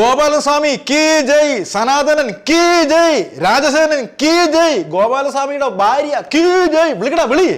ഗോപാലസ്വാമി കീ ജയ് സനാതനൻ കീ ജയ് രാജസേനൻ കീ ജയ് ഗോപാലസ്വാമിയുടെ ഭാര്യ കീ ജയ്. വിളിക്കടാ വിളി.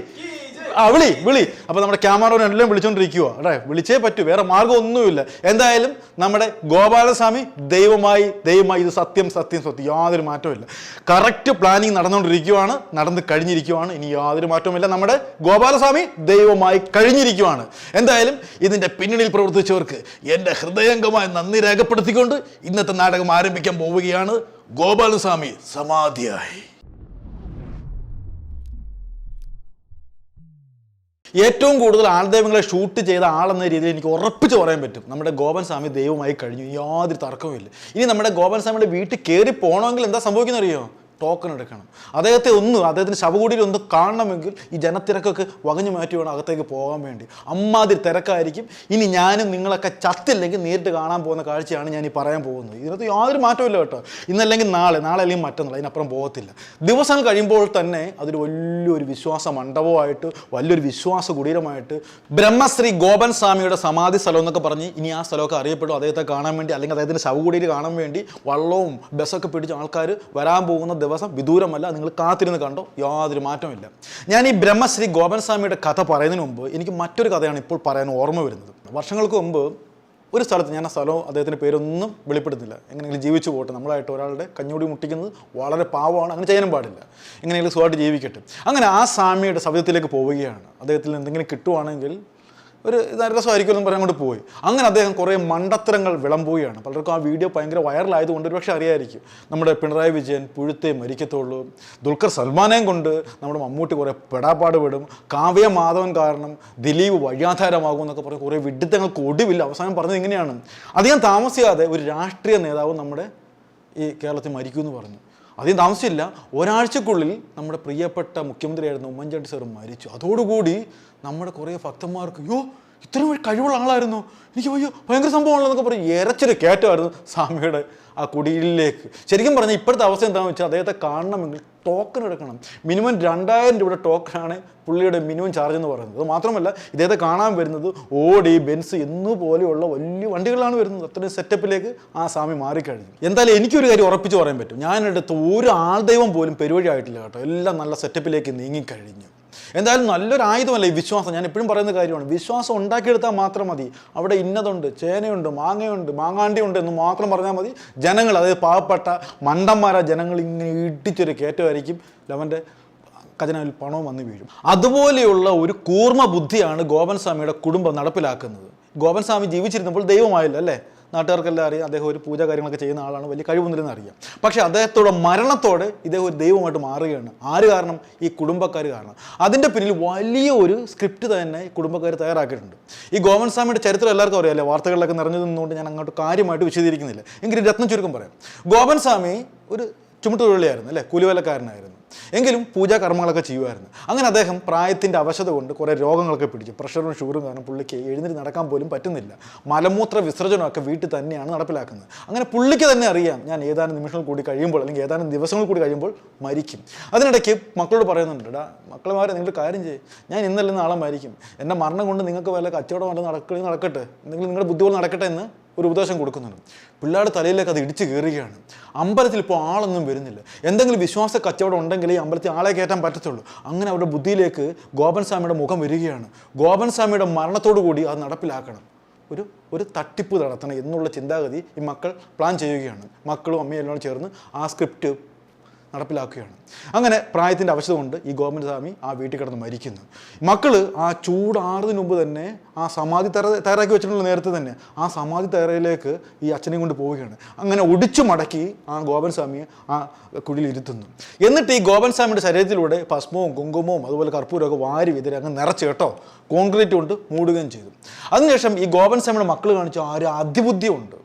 ആ വിളി വിളി. അപ്പൊ നമ്മുടെ ക്യാമറ എല്ലാം വിളിച്ചോണ്ടിരിക്കുക അല്ലേ വിളിച്ചേ പറ്റൂ വേറെ മാർഗം ഒന്നുമില്ല എന്തായാലും നമ്മുടെ ഗോപാലസ്വാമി ദൈവമായി ദൈവമായി ഇത് സത്യം സത്യം സത്യം യാതൊരു മാറ്റവുമില്ല. കറക്റ്റ് പ്ലാനിങ് നടന്നുകൊണ്ടിരിക്കുവാണ് നടന്ന് കഴിഞ്ഞിരിക്കുവാണ്. ഇനി യാതൊരു മാറ്റവുമില്ല. നമ്മുടെ ഗോപാലസ്വാമി ദൈവമായി കഴിഞ്ഞിരിക്കുവാണ്. എന്തായാലും ഇതിന്റെ പിന്നണിയിൽ പ്രവർത്തിച്ചവർക്ക് എന്റെ ഹൃദയംഗമായി നന്ദി രേഖപ്പെടുത്തിക്കൊണ്ട് ഇന്നത്തെ നാടകം ആരംഭിക്കാൻ പോവുകയാണ് ഗോപാലസ്വാമി സമാധിയായി. ഏറ്റവും കൂടുതൽ ആൾദൈവങ്ങളെ ഷൂട്ട് ചെയ്ത ആളെന്ന രീതിയിൽ എനിക്ക് ഉറപ്പിച്ച് പറയാൻ പറ്റും. നമ്മുടെ ഗോപൻ സ്വാമി ദൈവമായി കഴിഞ്ഞു. യാതൊരു തർക്കവുമില്ല. ഇനി നമ്മുടെ ഗോപൻ സ്വാമിയുടെ വീട്ടിൽ കയറി പോകണമെങ്കിൽ എന്താ സംഭവിക്കുന്നത് അറിയോ ടോക്കൺ എടുക്കണം. അദ്ദേഹത്തെ ഒന്ന് അദ്ദേഹത്തിന് ശവകുടിയിൽ ഒന്ന് കാണണമെങ്കിൽ ഈ ജനത്തിരക്കൊക്കെ വകഞ്ഞു മാറ്റി വേണം അകത്തേക്ക് പോകാൻ വേണ്ടി. അമ്മാതിരി തിരക്കായിരിക്കും. ഇനി ഞാനും നിങ്ങളൊക്കെ ചത്തില്ലെങ്കിൽ നേരിട്ട് കാണാൻ പോകുന്ന കാഴ്ചയാണ് ഞാൻ ഈ പറയാൻ പോകുന്നത്. ഇതിനകത്ത് യാതൊരു മാറ്റമില്ല കേട്ടോ. ഇന്നല്ലെങ്കിൽ നാളെ നാളെ അല്ലെങ്കിൽ മറ്റന്നാൾ അതിനപ്പുറം പോകത്തില്ല. ദിവസം കഴിയുമ്പോൾ തന്നെ അതൊരു വലിയൊരു വിശ്വാസ മണ്ഡപമായിട്ട് വലിയൊരു വിശ്വാസ കുടീരമായിട്ട് ബ്രഹ്മശ്രീ ഗോപൻ സ്വാമിയുടെ സമാധി സ്ഥലം എന്നൊക്കെ പറഞ്ഞ് ഇനി ആ സ്ഥലമൊക്കെ അറിയപ്പെടും. അദ്ദേഹത്തെ കാണാൻ വേണ്ടി അല്ലെങ്കിൽ അദ്ദേഹത്തിന്റെ ശവകുടിയിൽ കാണാൻ വേണ്ടി വള്ളവും ബസ്സൊക്കെ പിടിച്ച് ആൾക്കാർ വരാൻ പോകുന്ന ദിവസം വിദൂരമല്ല നിങ്ങൾ കാത്തിരുന്ന് കണ്ടോ? യാതൊരു മാറ്റമില്ല ഞാൻ ഈ ബ്രഹ്മശ്രീ ഗോപൻ സ്വാമിയുടെ കഥ പറയുന്നതിന് മുമ്പ് എനിക്ക് മറ്റൊരു കഥയാണ് ഇപ്പോൾ പറയാൻ ഓർമ്മ വരുന്നത്. വർഷങ്ങൾക്ക് മുമ്പ് ഒരു സ്ഥലത്ത് ഞാൻ ആ സ്ഥലവും അദ്ദേഹത്തിന്റെ പേരൊന്നും വെളിപ്പെടുത്തില്ല എങ്ങനെയെങ്കിലും ജീവിച്ചു പോകട്ടെ നമ്മളായിട്ട് ഒരാളുടെ കഞ്ഞൂടി മുട്ടിക്കുന്നത് വളരെ പാവമാണ് അങ്ങനെ ചെയ്യാനും പാടില്ല. എങ്ങനെയെങ്കിലും സുഖമായിട്ട് ജീവിക്കട്ടെ. അങ്ങനെ ആ സ്വാമിയുടെ സവിധത്തിലേക്ക് പോവുകയാണ്. അദ്ദേഹത്തിൽ എന്തെങ്കിലും കിട്ടുവാണെങ്കിൽ ഒരു രസമായിരിക്കും എന്ന് അങ്ങോട്ട് പോയി. അങ്ങനെ അദ്ദേഹം കുറേ മണ്ടത്തരങ്ങൾ വിളമ്പുകയാണ്. പലർക്കും ആ വീഡിയോ ഭയങ്കര വൈറലായതുകൊണ്ട് ഒരുപക്ഷെ അറിയായിരിക്കും. നമ്മുടെ പിണറായി വിജയൻ പുഴുത്തെ മരിക്കത്തുള്ളൂ. ദുൽഖർ സൽമാനെയും കൊണ്ട് നമ്മുടെ മമ്മൂട്ടി കുറേ പെടാപ്പാട് വിടും കാവ്യ മാധവൻ കാരണം ദിലീപ് വഴിയാധാരമാകും എന്നൊക്കെ പറഞ്ഞ് കുറേ വിഡിത്തങ്ങൾക്ക് ഒടുവില്ല അവസാനം പറഞ്ഞത് ഇങ്ങനെയാണ്. അധികം താമസിയാതെ ഒരു രാഷ്ട്രീയ നേതാവ് നമ്മുടെ ഈ കേരളത്തിൽ മരിക്കുമെന്ന് പറഞ്ഞു. അധികം താമസിച്ചില്ല ഒരാഴ്ചക്കുള്ളിൽ നമ്മുടെ പ്രിയപ്പെട്ട മുഖ്യമന്ത്രിയായിരുന്ന ഉമ്മൻചാണ്ടി സാർ മരിച്ചു. അതോടുകൂടി നമ്മുടെ കുറേ ഭക്തന്മാർക്ക് അയ്യോ ഇത്രയും കഴിവുള്ള ആളായിരുന്നു. എനിക്ക് അയ്യോ ഭയങ്കര സംഭവമാണല്ലോ എന്നൊക്കെ പറയും ഇരച്ചൊരു കയറ്റമായിരുന്നു സ്വാമിയുടെ ആ കുടിയിലേക്ക്. ശരിക്കും പറഞ്ഞാൽ ഇപ്പോഴത്തെ അവസ്ഥ എന്താണെന്ന് വെച്ചാൽ അദ്ദേഹത്തെ കാണണമെങ്കിൽ ടോക്കൺ എടുക്കണം. മിനിമം രണ്ടായിരം രൂപയുടെ ടോക്കണാണ് പുള്ളിയുടെ മിനിമം ചാർജ് എന്ന് പറയുന്നത്. അത് മാത്രമല്ല ഇദ്ദേഹത്തെ കാണാൻ വരുന്നത് ഓടി ബെൻസ് എന്നുപോലെയുള്ള വലിയ വണ്ടികളാണ് വരുന്നത്. അത്രയും സെറ്റപ്പിലേക്ക് ആ സ്വാമി മാറിക്കഴിഞ്ഞു. എന്തായാലും എനിക്കൊരു കാര്യം ഉറപ്പിച്ച് പറയാൻ പറ്റും. ഞാനെടുത്ത് ഒരു ആൾ ദൈവം പോലും പെരുവഴി ആയിട്ടില്ല കേട്ടോ. എല്ലാം നല്ല സെറ്റപ്പിലേക്ക് നീങ്ങിക്കഴിഞ്ഞു. എന്തായാലും നല്ലൊരു ആയുധമല്ല ഈ വിശ്വാസം? ഞാൻ എപ്പോഴും പറയുന്ന കാര്യമാണ്. വിശ്വാസം ഉണ്ടാക്കിയെടുത്താൽ മാത്രം മതി. അവിടെ ഇന്നതുണ്ട് ചേനയുണ്ട് മാങ്ങയുണ്ട് മാങ്ങാണ്ടി ഉണ്ട് എന്ന് മാത്രം പറഞ്ഞാൽ മതി. ജനങ്ങൾ അതായത് പാവപ്പെട്ട മണ്ടന്മാരാ ജനങ്ങൾ ഇങ്ങനെ ഇടിച്ചൊരു കയറ്റമായിരിക്കും. ലവന്റെ ഖജനാവിൽ പണവും വന്ന് വീഴും. അതുപോലെയുള്ള ഒരു കൂർമ്മ ബുദ്ധിയാണ് ഗോപൻ സ്വാമിയുടെ കുടുംബം നടപ്പിലാക്കുന്നത്. ഗോപൻ സ്വാമി ജീവിച്ചിരുന്നപ്പോൾ ദൈവമായില്ല അല്ലേ? നാട്ടുകാർക്കെല്ലാം അറിയാം അദ്ദേഹം ഒരു പൂജ കാര്യങ്ങളൊക്കെ ചെയ്യുന്ന ആളാണ് വലിയ കഴിവൊന്നുമില്ലെന്ന് അറിയാം. പക്ഷേ അദ്ദേഹത്തോടെ മരണത്തോടെ ഇദ്ദേഹം ഒരു ദൈവമായിട്ട് മാറുകയാണ്. ആര് കാരണം? ഈ കുടുംബക്കാർ കാരണം. അതിന്റെ പിന്നിൽ വലിയ ഒരു സ്ക്രിപ്റ്റ് തന്നെ കുടുംബക്കാർ തയ്യാറാക്കിയിട്ടുണ്ട്. ഈ ഗോവൻ സ്വാമിയുടെ ചരിത്രം എല്ലാവർക്കും അറിയാമല്ലേ വാർത്തകളിലൊക്കെ നിറഞ്ഞു നിന്നുകൊണ്ട് ഞാൻ അങ്ങോട്ട് കാര്യമായിട്ട് വിശദീകരിക്കുന്നില്ല. എങ്കിലും രത്നം ചുരുക്കം പറയാം. ഗോവൻ സ്വാമി ഒരു ചുമട്ടുതൊഴിലായിരുന്നു അല്ലേ? കൂലിവേലക്കാരനായിരുന്നു. എങ്കിലും പൂജാ കർമ്മങ്ങളൊക്കെ ചെയ്യുമായിരുന്നു. അങ്ങനെ അദ്ദേഹം പ്രായത്തിന്റെ അവശത കൊണ്ട് കുറേ രോഗങ്ങളൊക്കെ പിടിച്ചു. പ്രഷറും ഷുഗറും കാരണം പുള്ളിക്ക് എഴുന്നേറ്റ് നടക്കാൻ പോലും പറ്റുന്നില്ല. മലമൂത്ര വിസർജനമൊക്കെ വീട്ടിൽ തന്നെയാണ് നടപ്പിലാക്കുന്നത്. അങ്ങനെ പുള്ളിക്ക് തന്നെ അറിയാം ഞാൻ ഏതാനും നിമിഷങ്ങൾ കൂടി കഴിയുമ്പോൾ അല്ലെങ്കിൽ ഏതാനും ദിവസങ്ങൾ കൂടി കഴിയുമ്പോൾ മരിക്കും. അതിനിടയ്ക്ക് മക്കളോട് പറയുന്നുണ്ട് എടാ മക്കളമാരെ നിങ്ങൾ കാര്യം ചെയ്യും. ഞാൻ ഇന്നല്ല നാളെ മരിക്കും. എന്റെ മരണം കൊണ്ട് നിങ്ങൾക്ക് വല്ല കച്ചവടം വല്ല നടക്കുകയും നടക്കട്ടെ? നിങ്ങൾ നിങ്ങളുടെ ബുദ്ധിമുട്ട് നടക്കട്ടെ എന്ന് ഒരു ഉപദേശം കൊടുക്കുന്നുണ്ട്. പിള്ളേരുടെ തലയിലേക്ക് അത് ഇടിച്ചു കയറുകയാണ് അമ്പലത്തിൽ ഇപ്പോൾ ആളൊന്നും വരുന്നില്ല. എന്തെങ്കിലും വിശ്വാസ കച്ചവടം ഉണ്ടെങ്കിൽ ഈ അമ്പലത്തിൽ ആളെ കയറ്റാൻ പറ്റത്തുള്ളൂ. അങ്ങനെ അവരുടെ ബുദ്ധിയിലേക്ക് ഗോപൻ സ്വാമിയുടെ മുഖം വരികയാണ്. ഗോപൻ സ്വാമിയുടെ മരണത്തോടു കൂടി അത് നടപ്പിലാക്കണം. ഒരു ഒരു തട്ടിപ്പ് നടത്തണം എന്നുള്ള ചിന്താഗതി ഈ മക്കൾ പ്ലാൻ ചെയ്യുകയാണ്. മക്കളും അമ്മയും എല്ലാം ചേർന്ന് ആ സ്ക്രിപ്റ്റ് നടപ്പിലാക്കുകയാണ്. അങ്ങനെ പ്രായത്തിന്റെ അവശത കൊണ്ട് ഈ ഗോവിന്ദ സ്വാമി ആ വീട്ടിൽ കിടന്ന് മരിക്കുന്നു. മക്കൾ ആ ചൂടാറുന്നതിന് മുമ്പ് തന്നെ ആ സമാധി തറ തയ്യാറാക്കി വെച്ചിട്ടുള്ള നേരത്തെ തന്നെ ആ സമാധി തയ്യാറയിലേക്ക് ഈ അച്ഛനെയും കൊണ്ട് പോവുകയാണ്. അങ്ങനെ ഒടിച്ചു മടക്കി ആ ഗോപൻ സ്വാമിയെ ആ കുഴിയിൽ ഇരുത്തുന്നു. എന്നിട്ട് ഈ ഗോപൻ സ്വാമിയുടെ ശരീരത്തിലൂടെ ഭസ്മവും കുങ്കുമവും അതുപോലെ കർപ്പൂരവും ഒക്കെ വാരി വിതറി അങ്ങ് നിറച്ച് കേട്ടോ. കോൺക്രീറ്റ് കൊണ്ട് മൂടുകയും ചെയ്തു. അതിനുശേഷം ഈ ഗോപൻ സ്വാമിയുടെ മക്കൾ കാണിച്ച ആ ഒരു അതിബുദ്ധിയുണ്ട്.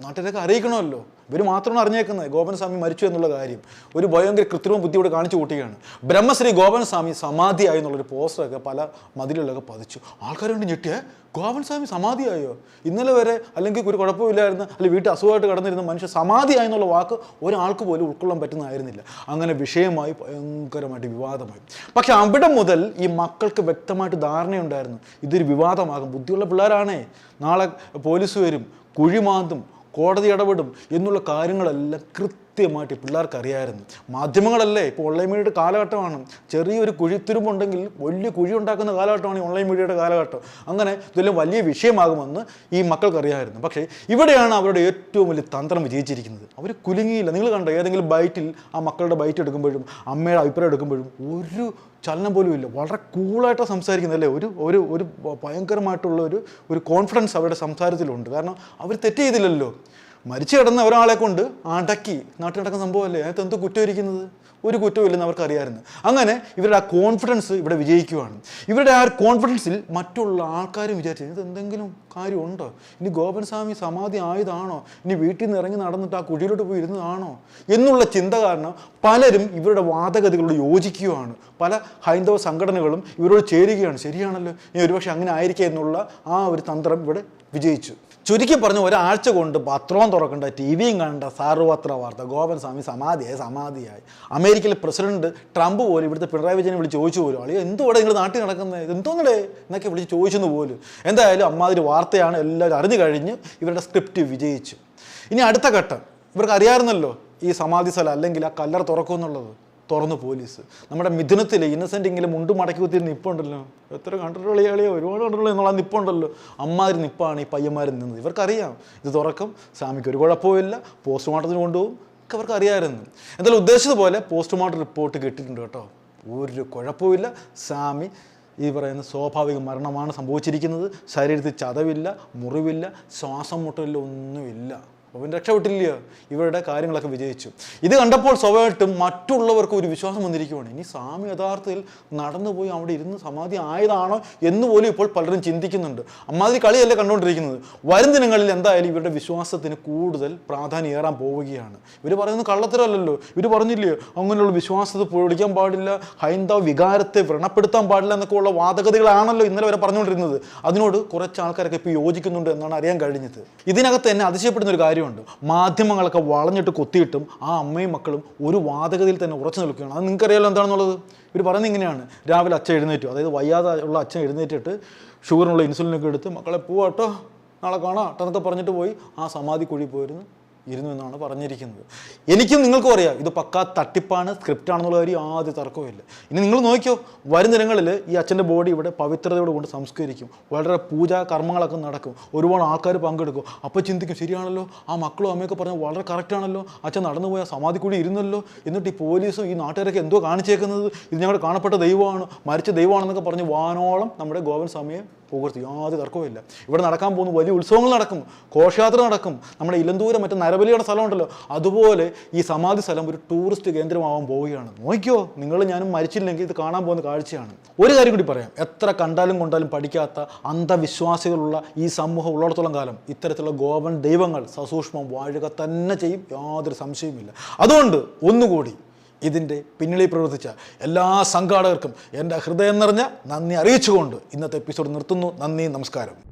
നാട്ടിലൊക്കെ അറിയിക്കണമല്ലോ. ഇവർ മാത്രമാണ് അറിഞ്ഞേക്കുന്നത് ഗോപനസ്വാമി മരിച്ചു എന്നുള്ള കാര്യം. ഒരു ഭയങ്കര കൃത്രിമ ബുദ്ധിയോട് കാണിച്ചു കൂട്ടുകയാണ്. ബ്രഹ്മശ്രീ ഗോപനസ്വാമി സമാധിയായി എന്നുള്ളൊരു പോസ്റ്ററൊക്കെ പല മതിലുകളിലൊക്കെ പതിച്ചു. ആൾക്കാർ കൊണ്ട് ഞെട്ടിയേ? ഗോപൻസ്വാമി സമാധിയായോ? ഇന്നലെ വരെ അല്ലെങ്കിൽ ഒരു കുഴപ്പമില്ലായിരുന്നു അല്ലെങ്കിൽ വീട്ടിൽ അസുഖമായിട്ട് കടന്നിരുന്ന മനുഷ്യ സമാധിയായി എന്നുള്ള വാക്ക് ഒരാൾക്ക് പോലും ഉൾക്കൊള്ളാൻ പറ്റുന്നതായിരുന്നില്ല. അങ്ങനെ വിഷയമായി ഭയങ്കരമായിട്ട് വിവാദമായി. പക്ഷെ അവിടെ മുതൽ ഈ മക്കൾക്ക് വ്യക്തമായിട്ട് ധാരണയുണ്ടായിരുന്നു. ഇതൊരു വിവാദമാകും. ബുദ്ധിയുള്ള പിള്ളേരാണേ. നാളെ പോലീസ് വരും കുഴിമാന്തും കോടതി ഇടപെടും എന്നുള്ള കാര്യങ്ങളെല്ലാം കൃത്യമായിട്ട് പിള്ളേർക്ക് അറിയാമായിരുന്നു മാധ്യമങ്ങളല്ലേ ഇപ്പോൾ ഓൺലൈൻ മീഡിയയുടെ കാലഘട്ടമാണ്. ചെറിയൊരു കുഴിത്തുരുമ്പുണ്ടെങ്കിൽ വലിയ കുഴി ഉണ്ടാക്കുന്ന കാലഘട്ടമാണ് ഈ ഓൺലൈൻ മീഡിയയുടെ കാലഘട്ടം. അങ്ങനെ ഇതെല്ലാം വലിയ വിഷയമാകുമെന്ന് ഈ മക്കൾക്ക് അറിയാമായിരുന്നു പക്ഷേ ഇവിടെയാണ് അവരുടെ ഏറ്റവും വലിയ തന്ത്രം വിജയിച്ചിരിക്കുന്നത്. അവർ കുലുങ്ങിയില്ല. നിങ്ങൾ കണ്ടോ? ഏതെങ്കിലും ബൈറ്റിൽ ആ മക്കളുടെ ബൈറ്റ് എടുക്കുമ്പോഴും അമ്മയുടെ അഭിപ്രായം എടുക്കുമ്പോഴും ഒരു ചലനം പോലും ഇല്ല. വളരെ കൂളായിട്ട് സംസാരിക്കുന്നത് അല്ലേ? ഒരു ഒരു ഒരു ഭയങ്കരമായിട്ടുള്ള ഒരു ഒരു കോൺഫിഡൻസ് അവരുടെ സംസാരത്തിലുണ്ട്. കാരണം അവർ തെറ്റ് ചെയ്തില്ലല്ലോ. മരിച്ചു കിടന്ന ഒരാളെ കൊണ്ട് അടക്കി നാട്ടിൽ നടക്കുന്ന സംഭവമല്ലേ? അതിനകത്ത് എന്ത് കുറ്റം ഇരിക്കുന്നത്? ഒരു അവർക്ക് അറിയാമായിരുന്നു അങ്ങനെ ഇവരുടെ ആ കോൺഫിഡൻസ് ഇവിടെ വിജയിക്കുവാണ്. ഇവരുടെ ആ കോൺഫിഡൻസിൽ മറ്റുള്ള ആൾക്കാരും വിചാരിച്ചു ഇത് എന്തെങ്കിലും കാര്യമുണ്ടോ? ഇനി ഗോപൻ സ്വാമി സമാധി ആയതാണോ? ഇനി വീട്ടിൽ നിന്ന് ഇറങ്ങി നടന്നിട്ട് ആ കുഴിയിലോട്ട് പോയി ഇരുന്നതാണോ? എന്നുള്ള ചിന്ത കാരണം പലരും ഇവരുടെ വാദഗതികളോട് യോജിക്കുകയാണ്. പല ഹൈന്ദവ സംഘടനകളും ഇവരോട് ചേരുകയാണ്. ശരിയാണല്ലോ? ഇനി ഒരുപക്ഷെ അങ്ങനെ ആയിരിക്കുക എന്നുള്ള ആ ഒരു തന്ത്രം ഇവിടെ വിജയിച്ചു. ചുരുക്കി പറഞ്ഞു ഒരാഴ്ച കൊണ്ട് പത്രവും തുറക്കണ്ട ടി വിയും കണ്ട സാർവത്ര വാർത്ത. ഗോപൻ സ്വാമി സമാധിയായി സമാധിയായി. അമേരിക്കയിലെ പ്രസിഡന്റ് ട്രംപ് പോലും ഇവിടുത്തെ പിണറായി വിജയനെ വിളിച്ച് ചോദിച്ചു പോലും. അളിയോ എന്തുകൂടെ നിങ്ങൾ നാട്ടിൽ നടക്കുന്നത് എന്തോന്നടേ എന്നൊക്കെ വിളിച്ച് ചോദിച്ചെന്ന് പോലും. എന്തായാലും അമ്മാതിരി വാർത്തയാണ് എല്ലാവരും അറിഞ്ഞു കഴിഞ്ഞ് ഇവരുടെ സ്ക്രിപ്റ്റ് വിജയിച്ചു. ഇനി അടുത്ത ഘട്ടം. ഇവർക്ക് അറിയാമായിരുന്നല്ലോ ഈ സമാധി സ്ഥലം അല്ലെങ്കിൽ ആ കല്ലറ തുറക്കുമെന്നുള്ളത്. തുറന്നു പോലീസ്. നമ്മുടെ മിഥുനത്തിൽ ഇന്നസെന്റ് ഇങ്ങനെ മുണ്ട് മടക്കി കുത്തി നിപ്പുണ്ടല്ലോ. എത്ര കണ്ടിട്ടുള്ള കളിയോ ഒരുപാട് കണ്ടിട്ടുള്ള എന്നുള്ള നിപ്പുണ്ടല്ലോ. അമ്മാതിരി നിപ്പാണ് ഈ പയ്യന്മാർ നിന്നത് ഇവർക്കറിയാം. ഇത് തുറക്കും. സ്വാമിക്ക് ഒരു കുഴപ്പമില്ല പോസ്റ്റ്മോർട്ടത്തിന് കൊണ്ടുപോകും. ഒക്കെ അവർക്ക് അറിയാമായിരുന്നു എന്തായാലും ഉദ്ദേശിച്ചതുപോലെ പോസ്റ്റ്മോർട്ടം റിപ്പോർട്ട് കിട്ടിയിട്ടുണ്ട് കേട്ടോ. ഒരു കുഴപ്പമില്ല സ്വാമി ഈ പറയുന്ന സ്വാഭാവിക മരണമാണ് സംഭവിച്ചിരിക്കുന്നത്. ശരീരത്തിൽ ചതവില്ല മുറിവില്ല ശ്വാസം മുട്ടലില്ല ഒന്നുമില്ല. അവൻ രക്ഷപ്പെട്ടില്ല. ഇവരുടെ കാര്യങ്ങളൊക്കെ വിജയിച്ചു. ഇത് കണ്ടപ്പോൾ സ്വാഭാവികമായിട്ടും മറ്റുള്ളവർക്ക് ഒരു വിശ്വാസം വന്നിരിക്കുവാണ്. ഇനി സ്വാമി യഥാർത്ഥത്തിൽ നടന്നുപോയി അവിടെ ഇരുന്ന് സമാധി ആയതാണോ എന്ന് പോലും ഇപ്പോൾ പലരും ചിന്തിക്കുന്നുണ്ട്. അമ്മാതിരി കളിയല്ല കണ്ടുകൊണ്ടിരിക്കുന്നത്. വരും ദിനങ്ങളിൽ എന്തായാലും ഇവരുടെ വിശ്വാസത്തിന് കൂടുതൽ പ്രാധാന്യം ഏറാൻ പോവുകയാണ്. ഇവർ പറയുന്നത് കള്ളത്തരമല്ലല്ലോ. ഇവർ പറഞ്ഞില്ലയോ അങ്ങനെയുള്ള വിശ്വാസത്തെ പൊടിക്കാൻ പാടില്ല ഹൈന്ദവ വികാരത്തെ വ്രണപ്പെടുത്താൻ പാടില്ല എന്നൊക്കെ ഉള്ള വാദഗതികളാണല്ലോ ഇന്നലെ വരെ പറഞ്ഞുകൊണ്ടിരുന്നത്. അതിനോട് കുറച്ച് ആൾക്കാരൊക്കെ ഇപ്പോൾ യോജിക്കുന്നുണ്ട് എന്നാണ് അറിയാൻ കഴിഞ്ഞത്. ഇതിനകത്ത് തന്നെ അതിശയപ്പെടുന്ന ഒരു കാര്യമുണ്ട്. മാധ്യമങ്ങളൊക്കെ വളഞ്ഞിട്ട് കൊത്തിയിട്ടും ആ അമ്മയും മക്കളും ഒരു വാദഗതിയിൽ തന്നെ ഉറച്ചു നിൽക്കുകയാണ്. അത് നിങ്ങൾക്കറിയാലോ എന്താണെന്നുള്ളത്? ഇവർ പറയുന്നത് ഇങ്ങനെയാണ്. രാവിലെ അച്ഛൻ എഴുന്നേറ്റു. അതായത് വയ്യാതെ ഉള്ള അച്ഛൻ എഴുന്നേറ്റിട്ട് ഷുഗറിനുള്ള ഇൻസുലിനൊക്കെ എടുത്ത് മക്കളെ പോവാട്ടോ നാളെ കാണാം എന്നൊക്കെ പറഞ്ഞിട്ട് പോയി ആ സമാധി കുഴി പോയിരുന്നു. ഇരുന്നു എന്നാണ് പറഞ്ഞിരിക്കുന്നത്. എനിക്കും നിങ്ങൾക്കും അറിയാം ഇത് പക്കാ തട്ടിപ്പാണ് സ്ക്രിപ്റ്റ് ആണെന്നുള്ള കാര്യം ആദ്യ തർക്കവുമില്ല ഇനി നിങ്ങൾ നോക്കിയോ വരും ദിനങ്ങളിൽ ഈ അച്ഛന്റെ ബോഡി ഇവിടെ പവിത്രതയോട് കൊണ്ട് സംസ്കരിക്കും. വളരെ പൂജാ കർമ്മങ്ങളൊക്കെ നടക്കും. ഒരുപാട് ആൾക്കാർ പങ്കെടുക്കും. അപ്പോൾ ചിന്തിക്കും ശരിയാണല്ലോ? ആ മക്കളും അമ്മയൊക്കെ പറഞ്ഞാൽ വളരെ കറക്റ്റാണല്ലോ അച്ഛൻ നടന്നു പോയാൽ സമാധി കൂടി ഇരുന്നല്ലോ? എന്നിട്ട് ഈ പോലീസും ഈ നാട്ടുകാരൊക്കെ എന്തോ കാണിച്ചേക്കുന്നത്? ഇത് ഞങ്ങളുടെ കാണപ്പെട്ട ദൈവമാണ് മരിച്ച ദൈവമാണെന്നൊക്കെ പറഞ്ഞ് വാനോളം നമ്മുടെ ഗോവൻ സ്വാമിയെ പുകഴ്ത്തി യാതൊരു തർക്കവുമില്ല ഇവിടെ നടക്കാൻ പോകുന്ന വലിയ ഉത്സവങ്ങൾ നടക്കും. ഘോഷയാത്ര നടക്കും. നമ്മുടെ ഇലന്തൂരം മറ്റേ നരബലിയുടെ സ്ഥലമുണ്ടല്ലോ. അതുപോലെ ഈ സമാധി സ്ഥലം ഒരു ടൂറിസ്റ്റ് കേന്ദ്രമാവാൻ പോവുകയാണ്. നോക്കിയോ? നിങ്ങൾ ഞാനും മരിച്ചില്ലെങ്കിൽ ഇത് കാണാൻ പോകുന്ന കാഴ്ചയാണ്. ഒരു കാര്യം കൂടി പറയാം. എത്ര കണ്ടാലും കൊണ്ടാലും പഠിക്കാത്ത അന്ധവിശ്വാസികളുള്ള ഈ സമൂഹം ഉള്ളിടത്തോളം കാലം ഇത്തരത്തിലുള്ള ഗോവൻ ദൈവങ്ങൾ സസൂക്ഷ്മം വാഴുക തന്നെ ചെയ്യും. യാതൊരു സംശയവുമില്ല. അതുകൊണ്ട് ഒന്നുകൂടി ഇതിന്റെ പിന്നിലേ പ്രവർത്തിച്ച എല്ലാ സംഘാടകർക്കും എന്റെ ഹൃദയം നിറഞ്ഞ നന്ദി അറിയിച്ചുകൊണ്ട് ഇന്നത്തെ എപ്പിസോഡ് നിർത്തുന്നു. നന്ദി നമസ്കാരം.